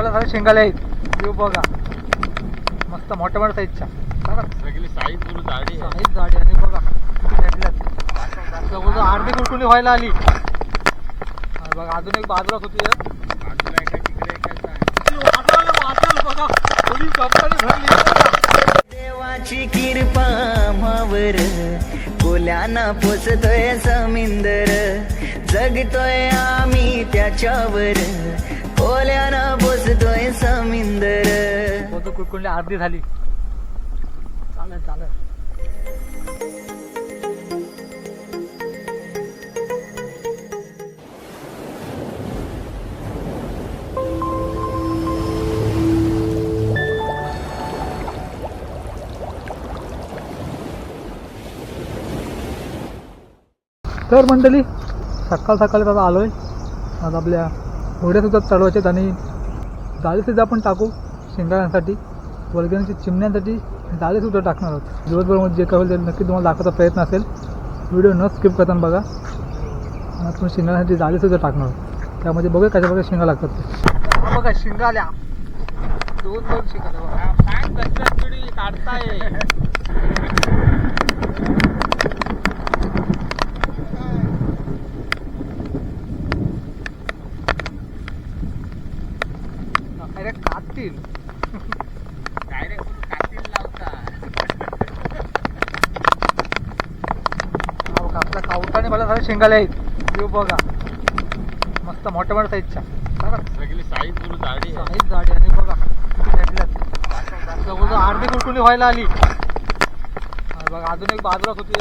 मला सारे शेंगाले आहेत. व्ह्यू बघा. मस्त मोठ्या मोठ्या साईजच्या बघा सगळी साईज पूर्ण जाडी आहे. साईज झाडी आणि बघा किती भेटल्यात जवळजवळ अर्धी कुरकुंडी व्हायला आली. बघा अजून एक बाजूलाच होती देवाची कृपा मावर कोल्याना पोचतोय समिंदर. जगतोय आम्ही त्याच्यावर. कोल्यानं बसतोय समिंदर. होतं कुरकुंडी अर्धी झाली? चालेल चालेल. तर मंडळी सकाळ सकाळी आता आलोय. आज आपल्या घोड्या सुद्धा चढवायच्यात आणि जाळी सुद्धा आपण टाकू शेंगाण्यासाठी वलगण्याची चिमण्यांसाठी जाळी सुद्धा टाकणार आहोत. दिवसभरामध्ये जे काय होईल ते नक्की तुम्हाला दाखवायचा प्रयत्न असेल. व्हिडिओ न स्किप करताना बघा. आणि आपण शेंगाण्यासाठी जाळी सुद्धा टाकणार आहोत. त्यामध्ये बघूया कशा बघा शेंगा लागतात ते. बघा शेंगा आल्या. दोन दोन शेंगा काढताय? कातील. डायरेक्ट कातील लावता. हा कावटाने मला सारे शेंगाले आहेत. व्ह्यू बघा. मस्त मोठ्या मोठ्या साईजच्या. बघा सगळी साईज पूर्ण जाडी आहे. साईज झाडी आणि बघा किती भेटल्यात जवळजवळ अर्धी व्हायला आली. बघा अजून एक बाजूलाच होती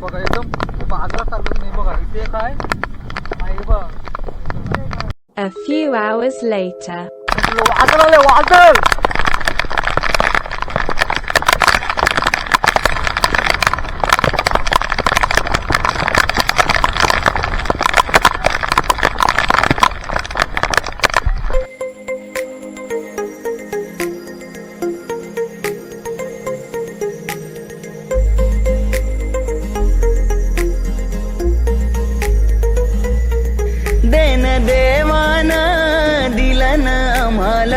बघा एकदम बाजूला चाललं नाही बघा. इथे एक आहे. हा हे बघ. A few hours later.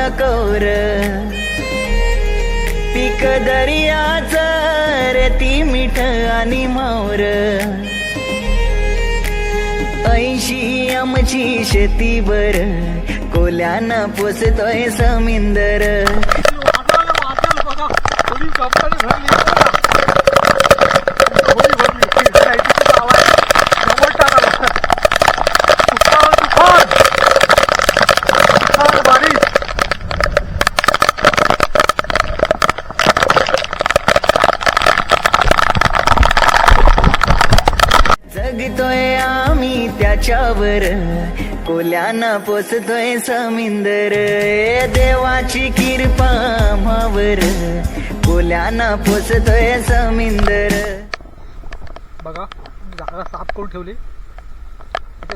Kaur. पीक दर्याच रेती मिठ आणि मावर ऐशी आमची शेती बर कोल्याना पोसतोय समिंदर. त्याच्यावर कोल्याना पोचतोय समिंदर. देवाची कृपा मावर कोल्याना पोचतोय समिंदर. बघा जागा साफ करून ठेवली.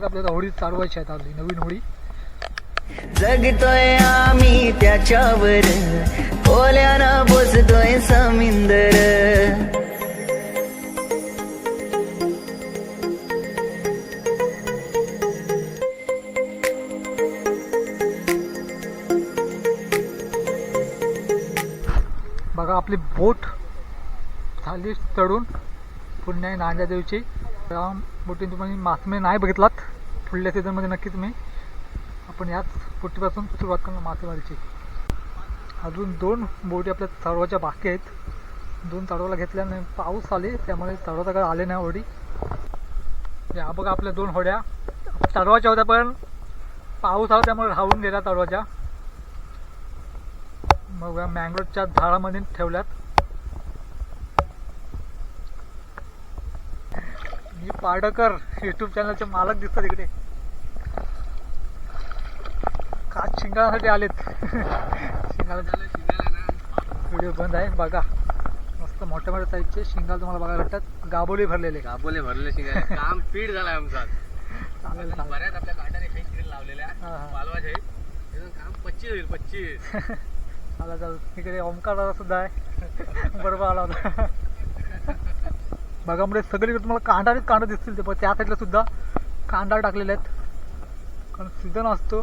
आपल्याला होडी चालवायची आहेत आपली नवीन होडी जगतोय आम्ही त्याच्यावर. कोल्याना पोचतोय समिंदर. आपली बोट थाली चढून पुण्या नांद्यादेवीची त्या बोटीने तुम्ही मासमे नाही बघितलात. पुढल्या सीझनमध्ये नक्कीच मी आपण याच बोटीपासून सुरुवात करणार मासेमारीची अजून दोन बोटी आपल्या चढवाच्या बाकी आहेत. दोन चढवाला घेतल्याने पाऊस आले त्यामुळे चढवता काळ आले नाही होडी या बघा आपल्या दोन होड्या. चढवाच्या होत्या पण पाऊस आला त्यामुळे राहून गेल्या चढवायच्या मग या मँग्रोवच्या झाडामध्ये ठेवल्यात. मी पाडकर युट्यूब चॅनलचे मालक दिसतात इकडे. खास शिंगासाठी आलेत? शिंगाला व्हिडिओ बंद आहे बघा. मस्त मोठ्या मोठ्या साईजचे शिंगाल तुम्हाला बघायला भेटतात. गाबोली भरलेले. गाबोले भरले शिकाय काम स्पीड झालाय आमचा. बऱ्याच आपल्या स्क्रीन लावलेल्या हा, हा. मालवाज आहे त्याचं काम पच्चीस होईल पच्चीस. आला चालेल इकडे ओमकार सुद्धा आहे. बरोबर आला होता. बघामुळे म्हणजे सगळीकडे तुम्हाला कांडाळीच कांड दिसतील ते पण त्या साईडला सुद्धा कांडाळ टाकलेले आहेत. कारण सीझन असतो.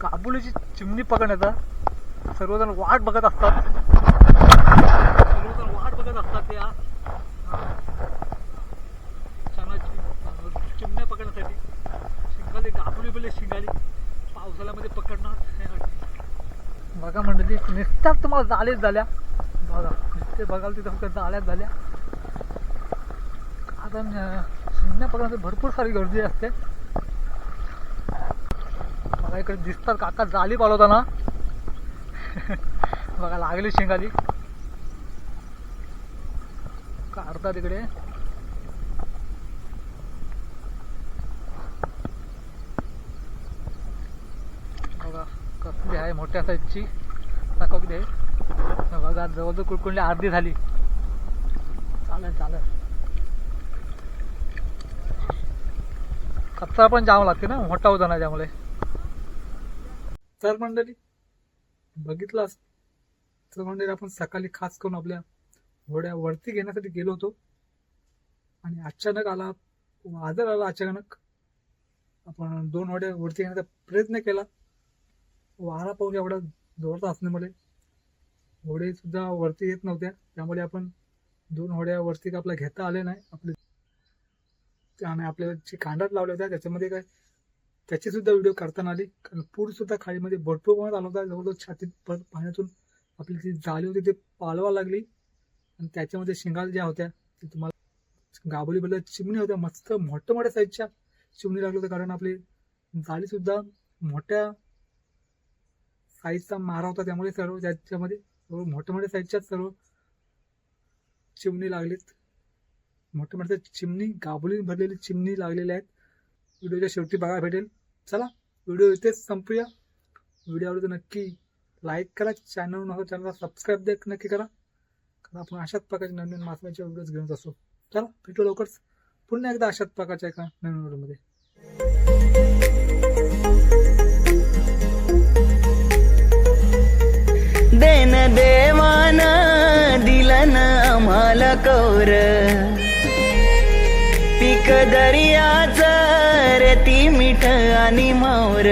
काबुलीची चिमणी पकडण्याचा सर्वजण वाट बघत असतात. सर्वजण वाट बघत असतात त्या चिमण्या पकडण्यासाठी शिंगाली काबुली बिले शिंगाली. पावसाळ्यामध्ये पकडणार. बघा मंडळी नुसत्याच तुम्हाला जाळीच झाल्या. बघा नुसते बघाल तिथं फक्त जाळ्याच झाल्या. आता अं, चिमण्या भरपूर सारी गर्दी असते. बघा इकडे दिसतात काका जाळी पालवताना. बघा लागली शेंगाली. काढतात इकडे बघा कसली आहे मोठ्या साईजची दाखव किती आहे बघा जवळजवळ कुडकुंडली अर्धी झाली. चालेल चालेल. कच्चा पण जाम लागते ना मोठा होता ना त्यामुळे. तर मंडळी बघितलास तर मंडळी आपण सकाळी खास करून आपल्या घोड्या वरती घेण्यासाठी गेलो होतो. आणि अचानक आला आजार आला अचानक. आपण दोन होड्या वरती घेण्याचा प्रयत्न केला. वारा पाऊस एवढा जोरात असल्यामुळे होडे सुद्धा वरती येत नव्हत्या. त्यामुळे आपण दोन होड्या वरती आपल्या घेता आले नाही. आपले आणि आपल्याला जे कांडात लावल्या होत्या त्याच्यामध्ये काय त्याची सुद्धा व्हिडिओ करताना आली. कारण पूर सुद्धा खाडीमध्ये भरपूर प्रमाणात आला होता. जवळजवळ छातीत पाण्यातून आपली जी जाळी होती ती पालवा लागली. आणि त्याच्यामध्ये शिंगाल ज्या होत्या ते तुम्हाला गाबोली बद्दल चिमणी होत्या. मस्त मोठ्या मोठ्या साईजच्या चिमणी लागल्या होत्या. कारण आपली जाळी सुद्धा मोठ्या साईजचा मारा होता त्यामुळे सर्व ज्याच्यामध्ये सर्व मोठ्या मोठ्या साईजच्याच सर्व चिमणी लागलीत. मोठ्या मोठ्या चिमणी गाबोली भरलेली चिमणी लागलेल्या आहेत. व्हिडिओच्या शेवटी बघायला भेटेल. चला व्हिडिओ इथेच संपूया. व्हिडिओ आवडतो नक्की लाईक करा. चॅनल नव्हतं चॅनलला सबस्क्राईब द्या नक्की करा. कारण आपण अशाच प्रकारचे नवीन नवीन मासमाच्या व्हिडिओज घेऊन असतो चला भेटू लवकरच. पुन्हा एकदा अशाच प्रकारच्या एका नवीन व्हिडिओमध्ये कौर. पिक दर्याच रेती मिठ आणि मावर